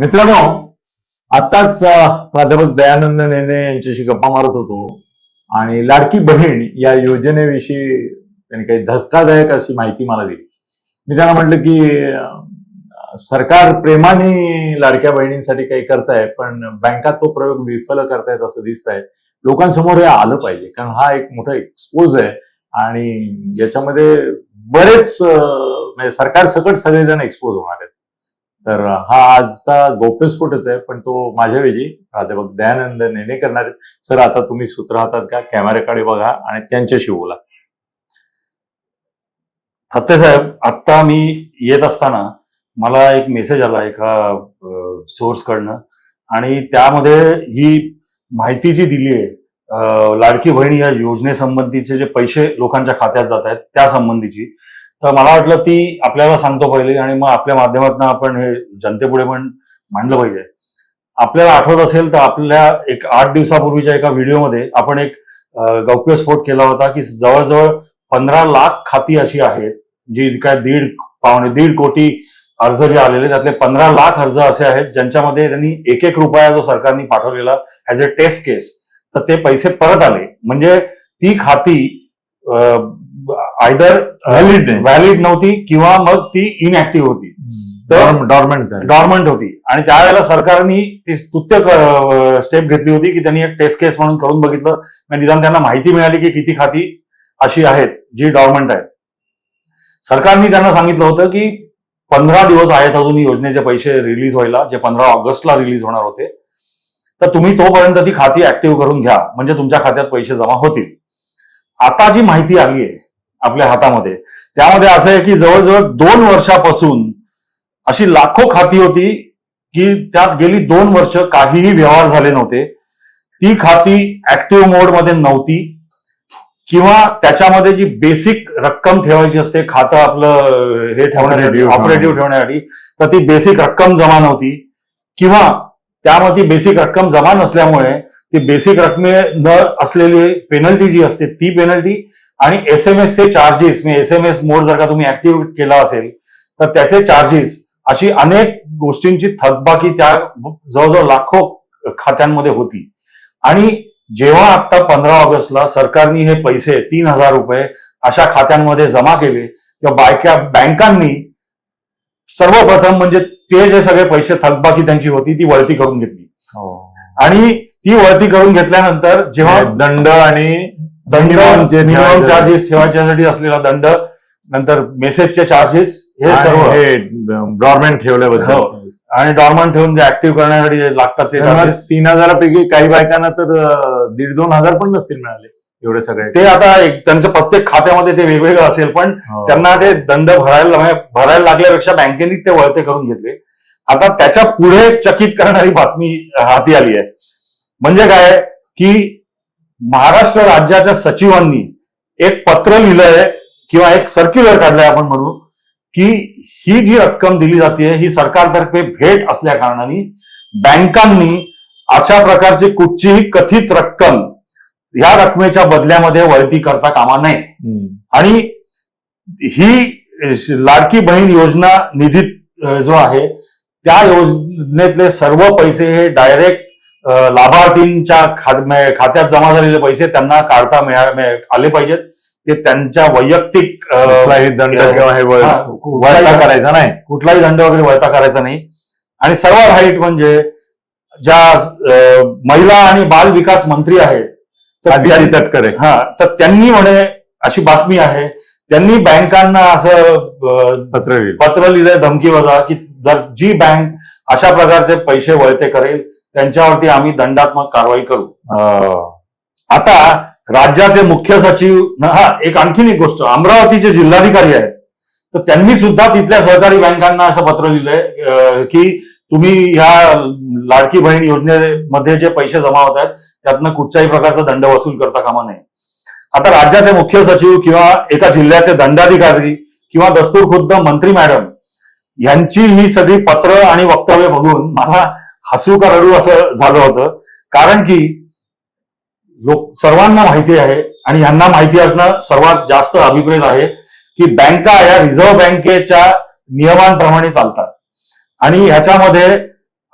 मित्रांनो आताच प्राध्यापक दयानंद नेने यांच्याशी गप्पा मारत होतो आणि लाडकी बहीण या योजनेविषयी त्यांनी काही धक्कादायक अशी माहिती मला दिली. मी त्यांना म्हटलं की सरकार प्रेमाने लाडक्या बहिणींसाठी काही करताय पण बँका तो प्रयोग विफल करतायत असं दिसतंय. लोकांसमोर हे आलं पाहिजे कारण हा एक मोठा एक्सपोज आहे आणि याच्यामध्ये बरेच म्हणजे सरकार सकट सगळेजण एक्सपोज होणार आहेत. तर हा आजचा गोप्यस्फोटच आहे पण तो माझ्या प्राध्यापक दयानंद नेने करणार आहेत. सर आता तुम्ही सूत्र हातात का कॅमेऱ्याकडे बघा आणि त्यांच्याशी बोला. हत्ते साहेब आत्ता मी येत असताना मला एक मेसेज आला एका सोर्स कडनं. आणि त्यामध्ये ही माहिती जी दिली आहे लाडकी बहीण या योजनेसंबंधीचे जे पैसे लोकांच्या खात्यात जात आहेत त्या संबंधीची. तर मला वाटलं ती आपल्याला सांगतो पहिले आणि मग आपल्या माध्यमातून आपण हे जनतेपुढे पण मांडलं पाहिजे. आपल्याला आठवत असेल तर आपल्या एक आठ दिवसापूर्वीच्या एका व्हिडिओमध्ये आपण एक गौप्यस्फोट केला होता की जवळजवळ पंधरा लाख खाती अशी आहेत जी काय दीड पावणे दीड कोटी अर्ज जे आलेले त्यातले पंधरा लाख अर्ज असे आहेत ज्यांच्यामध्ये त्यांनी एक एक रुपया जो सरकारने पाठवलेला ऍज अ टेस्ट केस तर ते पैसे परत आले. म्हणजे ती खाती आयदर नाही. व्हॅलिड नव्हती किंवा मग ती इनऍक्टिव्ह होती. तर- डॉर्मेंट डॉर्मंट होती. आणि त्यावेळेला सरकारने ती स्तुत्य स्टेप घेतली होती की त्यांनी एक टेस्ट केस म्हणून करून बघितलं. म्हणजे निदान त्यांना माहिती मिळाली की किती खाती अशी आहेत जी डॉर्मंट आहेत. सरकारने त्यांना सांगितलं होतं की पंधरा दिवस आहेत अजून योजनेचे पैसे रिलीज व्हायला जे पंधरा ऑगस्टला रिलीज होणार होते. तर तुम्ही तोपर्यंत ती खाती ऍक्टिव्ह करून घ्या. म्हणजे तुमच्या खात्यात पैसे जमा होतील. आता जी माहिती आली आहे आपल्या हातामध्ये. त्यामध्ये असं आहे की जवळजवळ दोन वर्षापासून अशी लाखो खाती होती की त्यात गेली दोन वर्ष काहीही व्यवहार झाले नव्हते. ती खाती ऍक्टिव्ह मोडमध्ये नव्हती. किंवा त्याच्यामध्ये जी बेसिक रक्कम ठेवायची असते खातं आपलं हे ठेवण्यासाठी. ऑपरेटिव्ह ठेवण्यासाठी तर ती बेसिक रक्कम जमा नव्हती. किंवा त्यामध्ये बेसिक रक्कम जमा नसल्यामुळे ती बेसिक रकमे न असलेली पेनल्टी जी असते ती पेनल्टी आणि एस एम एस चे चार्जेस म्हणजे एस एम एस मोड जर का तुम्ही ऍक्टिव्ह केला असेल तर त्याचे चार्जेस अशी अनेक गोष्टींची थकबाकी त्या जवळजवळ लाखो खात्यांमध्ये होती. आणि जेव्हा आता पंधरा ऑगस्टला सरकारने हे पैसे तीन हजार रुपये अशा खात्यांमध्ये जमा केले तेव्हा बायका बँकांनी सर्वप्रथम म्हणजे ते जे सगळे पैसे थकबाकी त्यांची होती ती वळती करून घेतली. आणि ती वळती करून घेतल्यानंतर जेव्हा दंड आणि दंड मिनिमम चार्जेस ठेवायच्यासाठी असलेला दंड नंतर मेसेजचे चार्जेस हे सर्व. हे गव्हर्नमेंट ठेवल्याबद्दल. हो. आणि डॉर्मंट ठेवून जे ऍक्टिव्ह करण्यासाठी लागतात ते चार्जेस तीन हजारापैकी काही बायकांना तर दीड दोन हजार पण नसतील मिळाले. एवढे सगळे. ते आता एक त्यांच्या प्रत्येक खात्यामध्ये ते वेगवेगळं असेल पण हो. त्यांना ते दंड भरायला म्हणजे भरायला लागल्यापेक्षा बँकेने ते वळते करून घेतले. आता त्याच्या पुढे चकित करणारी बातमी हाती आली आहे. म्हणजे काय की महाराष्ट्र राज्याच्या सचिवांनी एक पत्र लिहिलंय किंवा एक सर्क्युलर काढलंय आपण म्हणू की ही जी रक्कम दिली जाते ही सरकारतर्फे भेट असल्या कारणाने बँकांनी अशा प्रकारची कुठचीही कथित रक्कम या रकमेच्या बदल्यामध्ये वळती करता कामा नये. आणि ही लाडकी बहीण योजना निधी अ, जो आहे त्या योजनेतले सर्व पैसे हे डायरेक्ट लाभार्थींच्या खात- खात्यात जमा झालेले पैसे त्यांना काढता आले पाहिजेत. ते त्यांच्या वैयक्तिक दंड वळता करायचा नाही. कुठलाही दंड वगैरे वळता करायचा नाही. आणि सर्वात वाईट म्हणजे ज्या महिला आणि बाल विकास मंत्री आहेत तर तटकरे. हा तर त्यांनी म्हणे अशी बातमी आहे त्यांनी बँकांना असं पत्र लिहिलं. पत्र लिहिलंय धमकी वजा की जर जी बँक अशा प्रकारचे पैसे वळते करेल त्यांच्यावरती आम्ही दंडात्मक कारवाई करू. अं, आता राज्याचे मुख्य सचिव हा एक आणखीन एक गोष्ट. अमरावतीचे जिल्हाधिकारी आहेत. तर त्यांनी सुद्धा तिथल्या सहकारी बँकांना असं पत्र लिहिलंय की तुम्ही ह्या लाडकी बहीण योजनेमध्ये जे पैसे जमा होत आहेत त्यातनं कुठच्याही प्रकारचा दंड वसूल करता कामा नये. आता राज्याचे मुख्य सचिव किंवा एका जिल्ह्याचे दंडाधिकारी किंवा दस्तूर खुद्द मंत्री मॅडम यांची ही सगळी पत्र आणि वक्तव्य बघून मला हसू का रडू असं झालं होतं. कारण की लोक सर्वांना माहिती आहे आणि यांना माहिती असणं सर्वात जास्त अभिप्रेत आहे की बँका या रिझर्व्ह बँकेच्या नियमांप्रमाणे चालतात. आणि ह्याच्यामध्ये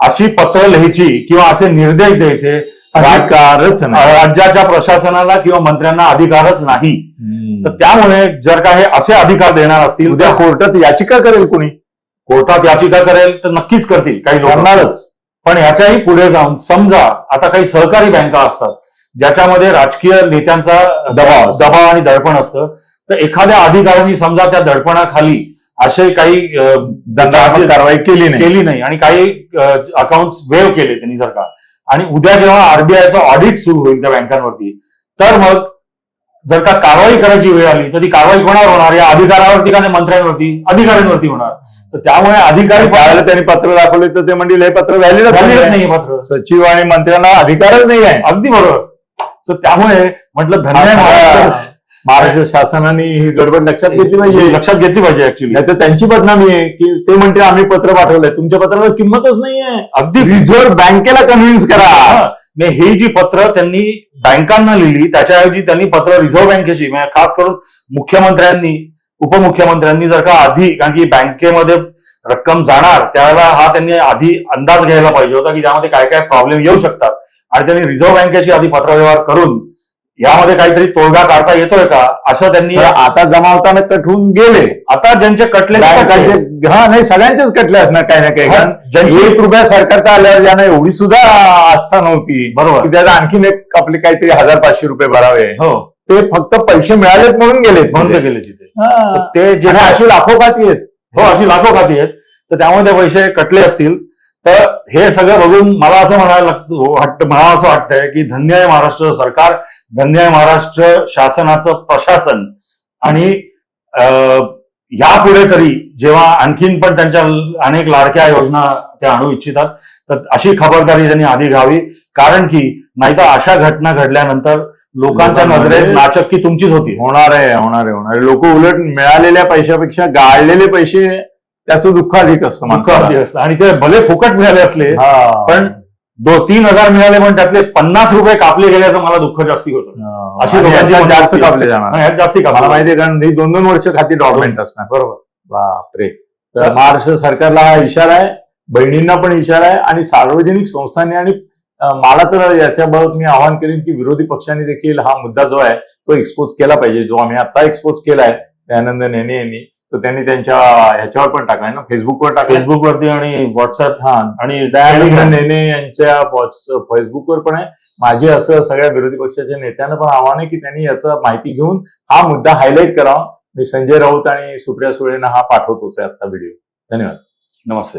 अशी पत्र लिहायची किंवा असे निर्देश द्यायचे अधिकारच राज्याच्या प्रशासनाला किंवा मंत्र्यांना अधिकारच नाही. तर. त्यामुळे जर का हे असे अधिकार देणार असतील उद्या कोर्टात याचिका करेल कोणी? कोर्टात याचिका करेल तर नक्कीच करतील काही लोक. करणारच. पण ह्याच्याही पुढे जाऊन समजा आता काही सहकारी बँका असतात ज्याच्यामध्ये राजकीय नेत्यांचा दबाव. दबाव आणि दडपण असतं तर एखाद्या अधिकाऱ्यांनी समजा त्या दडपणाखाली असे काही कारवाई केली नाही. केली नाही. आणि काही अकाउंट वेव केले त्यांनी जर का आणि उद्या जेव्हा आरबीआयचं ऑडिट सुरू होईल त्या बँकांवरती तर मग जर का कारवाई करायची वेळ आली तर ती कारवाई कोणावर होणार? या अधिकारावरती का मंत्र्यांवरती? अधिकाऱ्यांवरती होणार. तर त्यामुळे अधिकारी त्यावेळेला त्यांनी पत्र दाखवले तर ते म्हणजे हे पत्र झालेलंच नाही पत्र. सचिव आणि मंत्र्यांना अधिकारच नाही आहे. अगदी बरोबर. तर त्यामुळे म्हटलं धन्य आहे महाराष्ट्र शासनाने ही गडबड लक्षात घेतली पाहिजे लक्षात घेतली पाहिजे ऍक्च्युली नाही तर त्यांची बदनामी आहे की ते म्हणते आम्ही पत्र पाठवलंय. तुमच्या पत्राला किंमतच नाहीये अगदी. रिझर्व्ह बँकेला कन्व्हिन्स करा. हा. नाही, ही जी पत्र त्यांनी बँकांना लिहिली त्याच्याऐवजी त्यांनी पत्र रिझर्व्ह बँकेची म्हणजे खास करून मुख्यमंत्र्यांनी उपमुख्यमंत्र्यांनी जर का आधी कारण की बँकेमध्ये रक्कम जाणार त्यावेळेला हा त्यांनी आधी अंदाज घ्यायला पाहिजे होता की त्यामध्ये काय काय प्रॉब्लेम येऊ शकतात. आणि त्यांनी रिझर्व्ह बँकेची आधी पत्रव्यवहार करून यामध्ये काहीतरी तोडगा काढता येतोय का असं त्यांनी आता जमावताना कटवून गेले. आता ज्यांचे कटले हा नाही सगळ्यांचेच कटले असणार काही ना काही. कारण एक रुपया सरकारचा आल्यावर ज्यांना एवढी सुद्धा आस्था नव्हती बरोबर. त्याला आणखीन एक आपले काहीतरी हजार पाचशे रुपये भरावे. हो. ते फक्त पैसे मिळालेत म्हणून गेलेत. म्हणून. गेले तिथे. ते जे आणि अशी लाखो खाती आहेत. हो अशी लाखो खाती आहेत. तर त्यामुळे ते पैसे कटले असतील. तर हे सगळं बघून मला असं म्हणायला लागतं वाटतं मला असं वाटतंय की धन्य आहे महाराष्ट्र सरकार धन्य आहे महाराष्ट्र शासनाचं प्रशासन. आणि अं, यापुढे तरी जेव्हा आणखीन पण त्यांच्या अनेक लाडक्या योजना त्या आणू इच्छितात तर अशी खबरदारी त्यांनी आधी घ्यावी. कारण की नाहीतर अशा घटना घडल्यानंतर लोकांच्या नजरेस नाचक्की तुमचीच होती. होणार आहे होणार आहे होणार आहे. लोक उलट मिळालेल्या पैशापेक्षा गाळलेले पैसे त्याचं दुःख अधिक असतं दुःख. आधी असतं. आणि ते भले फुकट मिळाले असले. पण दो तीन हजार मिळाले पण त्यातले पन्नास रुपये कापले गेल्याचं मला दुःख जास्ती होतं. अशी लोकांची जास्त. कापले जाणार. जास्ती मला कापले माहिती आहे कारण ही दोन दोन वर्ष खाती डॉक्युमेंट असणार. बरोबर. बापरे. तर महाराष्ट्र सरकारला हा इशारा आहे बहिणींना पण इशारा आहे आणि सार्वजनिक संस्थांनी आणि मला तर याच्याबाबत मी आवाहन करेन की विरोधी पक्षांनी देखील हा मुद्दा जो आहे तो एक्सपोज केला पाहिजे. जो आम्ही आता एक्सपोज केलाय दयानंद नेने यांनी तो त्यांनी त्यांच्या ह्याच्यावर पण टाकलाय ना फेसबुकवर टाकलाय फेसबुक वरती आणि व्हॉट्सअप हा. आणि दयानंद. नेने यांच्या फेसबुकवर पण आहे. माझे असं सगळ्या विरोधी पक्षाच्या नेत्यांना पण आव्हान आहे की त्यांनी याचं माहिती घेऊन हा मुद्दा हायलाईट करावा. मी संजय राऊत आणि सुप्रिया सुळेंना हा पाठवतोच आहे आता व्हिडिओ धन्यवाद. नमस्ते.